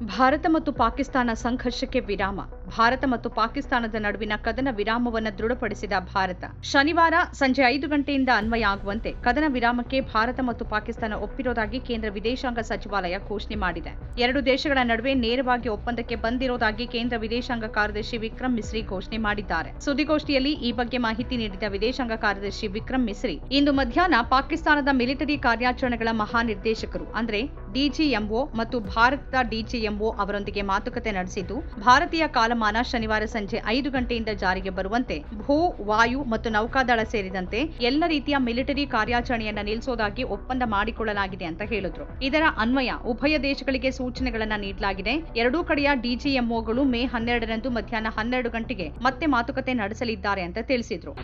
ಭಾರತ ಮತ್ತು ಪಾಕಿಸ್ತಾನ ಸಂಘರ್ಷಕ್ಕೆ ವಿರಾಮ. ಭಾರತ ಮತ್ತು ಪಾಕಿಸ್ತಾನದ ನಡುವಿನ ಕದನ ವಿರಾಮವನ್ನು ದೃಢಪಡಿಸಿದ ಭಾರತ. ಶನಿವಾರ ಸಂಜೆ ಐದು ಗಂಟೆಯಿಂದ ಅನ್ವಯ ಆಗುವಂತೆ ಕದನ ವಿರಾಮಕ್ಕೆ ಭಾರತ ಮತ್ತು ಪಾಕಿಸ್ತಾನ ಒಪ್ಪಿರೋದಾಗಿ ಕೇಂದ್ರ ವಿದೇಶಾಂಗ ಸಚಿವಾಲಯ ಘೋಷಣೆ ಮಾಡಿದೆ. ಎರಡು ದೇಶಗಳ ನಡುವೆ ನೇರವಾಗಿ ಒಪ್ಪಂದಕ್ಕೆ ಬಂದಿರೋದಾಗಿ ಕೇಂದ್ರ ವಿದೇಶಾಂಗ ಕಾರ್ಯದರ್ಶಿ ವಿಕ್ರಮ್ ಮಿಸ್ರಿ ಘೋಷಣೆ ಮಾಡಿದ್ದಾರೆ. ಸುದ್ದಿಗೋಷ್ಠಿಯಲ್ಲಿ ಈ ಬಗ್ಗೆ ಮಾಹಿತಿ ನೀಡಿದ ವಿದೇಶಾಂಗ ಕಾರ್ಯದರ್ಶಿ ವಿಕ್ರಮ್ ಮಿಸ್ರಿ, ಇಂದು ಮಧ್ಯಾಹ್ನ ಪಾಕಿಸ್ತಾನದ ಮಿಲಿಟರಿ ಕಾರ್ಯಾಚರಣೆಗಳ ಮಹಾನಿರ್ದೇಶಕರು, ಅಂದ್ರೆ ಡಿಜಿಎಂಒ ಮತ್ತು ಭಾರತದ ಡಿಜಿಎಂಒ ಅವರೊಂದಿಗೆ ಮಾತುಕತೆ ನಡೆಸಿದ್ದು, ಭಾರತೀಯ ಕಾಲಮಾನ ಶನಿವಾರ ಸಂಜೆ ಐದು ಗಂಟೆಯಿಂದ ಜಾರಿಗೆ ಬರುವಂತೆ ಭೂ, ವಾಯು ಮತ್ತು ನೌಕಾದಳ ಸೇರಿದಂತೆ ಎಲ್ಲ ರೀತಿಯ ಮಿಲಿಟರಿ ಕಾರ್ಯಾಚರಣೆಯನ್ನು ನಿಲ್ಲಿಸೋದಾಗಿ ಒಪ್ಪಂದ ಮಾಡಿಕೊಳ್ಳಲಾಗಿದೆ ಅಂತ ಹೇಳಿದ್ರು. ಇದರ ಅನ್ವಯ ಉಭಯ ದೇಶಗಳಿಗೆ ಸೂಚನೆಗಳನ್ನು ನೀಡಲಾಗಿದೆ. ಎರಡೂ ಕಡೆಯ ಡಿಜಿಎಂಒಗಳು ಮೇ ಹನ್ನೆರಡರಂದು ಮಧ್ಯಾಹ್ನ ಹನ್ನೆರಡು ಗಂಟೆಗೆ ಮತ್ತೆ ಮಾತುಕತೆ ನಡೆಸಲಿದ್ದಾರೆ ಅಂತ ತಿಳಿಸಿದ್ರು.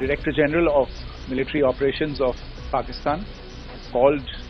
Director general of military operations of Pakistan called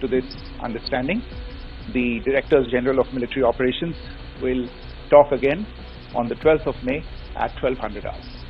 to this understanding. The Directors General of Military Operations will talk again on the 12th of May at 1200 hours.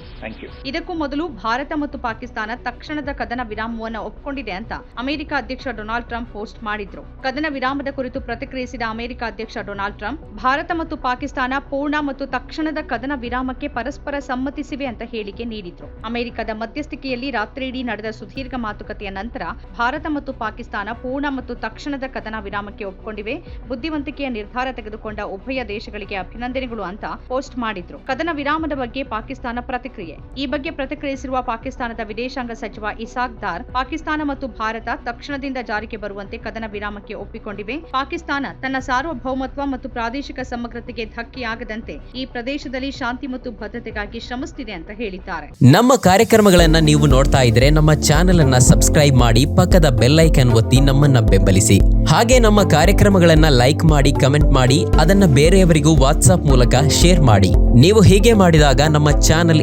ಇದಕ್ಕೂ ಮೊದಲು ಭಾರತ ಮತ್ತು ಪಾಕಿಸ್ತಾನ ತಕ್ಷಣದ ಕದನ ವಿರಾಮವನ್ನು ಒಪ್ಪಿಕೊಂಡಿದೆ ಅಂತ ಅಮೆರಿಕ ಅಧ್ಯಕ್ಷ ಡೊನಾಲ್ಡ್ ಟ್ರಂಪ್ ಪೋಸ್ಟ್ ಮಾಡಿದ್ರು. ಕದನ ವಿರಾಮದ ಕುರಿತು ಪ್ರತಿಕ್ರಿಯಿಸಿದ ಅಮೆರಿಕ ಅಧ್ಯಕ್ಷ ಡೊನಾಲ್ಡ್ ಟ್ರಂಪ್, ಭಾರತ ಮತ್ತು ಪಾಕಿಸ್ತಾನ ಪೂರ್ಣ ಮತ್ತು ತಕ್ಷಣದ ಕದನ ವಿರಾಮಕ್ಕೆ ಪರಸ್ಪರ ಸಮ್ಮತಿಸಿವೆ ಅಂತ ಹೇಳಿಕೆ ನೀಡಿದ್ರು. ಅಮೆರಿಕದ ಮಧ್ಯಸ್ಥಿಕೆಯಲ್ಲಿ ರಾತ್ರಿಯಿಡೀ ನಡೆದ ಸುದೀರ್ಘ ಮಾತುಕತೆಯ ನಂತರ ಭಾರತ ಮತ್ತು ಪಾಕಿಸ್ತಾನ ಪೂರ್ಣ ಮತ್ತು ತಕ್ಷಣದ ಕದನ ವಿರಾಮಕ್ಕೆ ಒಪ್ಪಿಕೊಂಡಿವೆ ಬುದ್ಧಿವಂತಿಕೆಯ ನಿರ್ಧಾರ ತೆಗೆದುಕೊಂಡ ಉಭಯ ದೇಶಗಳಿಗೆ ಅಭಿನಂದನೆಗಳು ಅಂತ ಪೋಸ್ಟ್ ಮಾಡಿದ್ರು. ಕದನ ವಿರಾಮದ ಬಗ್ಗೆ ಪಾಕಿಸ್ತಾನ ಪ್ರತಿಕ್ರಿಯೆ ಈ ಬಗ್ಗೆ ಪ್ರತಿಕ್ರಿಯಿಸಿರುವ ಪಾಕಿಸ್ತಾನದ ವಿದೇಶಾಂಗ ಸಚಿವ ಇಸಾಕ್ ದಾರ್, ಪಾಕಿಸ್ತಾನ ಮತ್ತು ಭಾರತ ತಕ್ಷಣದಿಂದ ಜಾರಿಗೆ ಬರುವಂತೆ ಕದನ ವಿರಾಮಕ್ಕೆ ಒಪ್ಪಿಕೊಂಡಿವೆ. ಪಾಕಿಸ್ತಾನ ತನ್ನ ಸಾರ್ವಭೌಮತ್ವ ಮತ್ತು ಪ್ರಾದೇಶಿಕ ಸಮಗ್ರತೆಗೆ ಧಕ್ಕೆಯಾಗದಂತೆ ಈ ಪ್ರದೇಶದಲ್ಲಿ ಶಾಂತಿ ಮತ್ತು ಭದ್ರತೆಗಾಗಿ ಶ್ರಮಿಸುತ್ತಿದೆ ಅಂತ ಹೇಳಿದ್ದಾರೆ. ನಮ್ಮ ಕಾರ್ಯಕ್ರಮಗಳನ್ನ ನೀವು ನೋಡ್ತಾ ಇದ್ರೆ ನಮ್ಮ ಚಾನೆಲ್ ಅನ್ನ ಸಬ್ಸ್ಕ್ರೈಬ್ ಮಾಡಿ ಪಕ್ಕದ ಬೆಲ್ಲೈಕನ್ ಒತ್ತಿ ನಮ್ಮನ್ನ ಬೆಂಬಲಿಸಿ. ಹಾಗೆ ನಮ್ಮ ಕಾರ್ಯಕ್ರಮಗಳನ್ನ ಲೈಕ್ ಮಾಡಿ, ಕಮೆಂಟ್ ಮಾಡಿ, ಅದನ್ನ ಬೇರೆಯವರಿಗೂ ವಾಟ್ಸ್ಆಪ್ ಮೂಲಕ ಶೇರ್ ಮಾಡಿ. ನೀವು ಹೀಗೆ ಮಾಡಿದಾಗ ನಮ್ಮ ಚಾನೆಲ್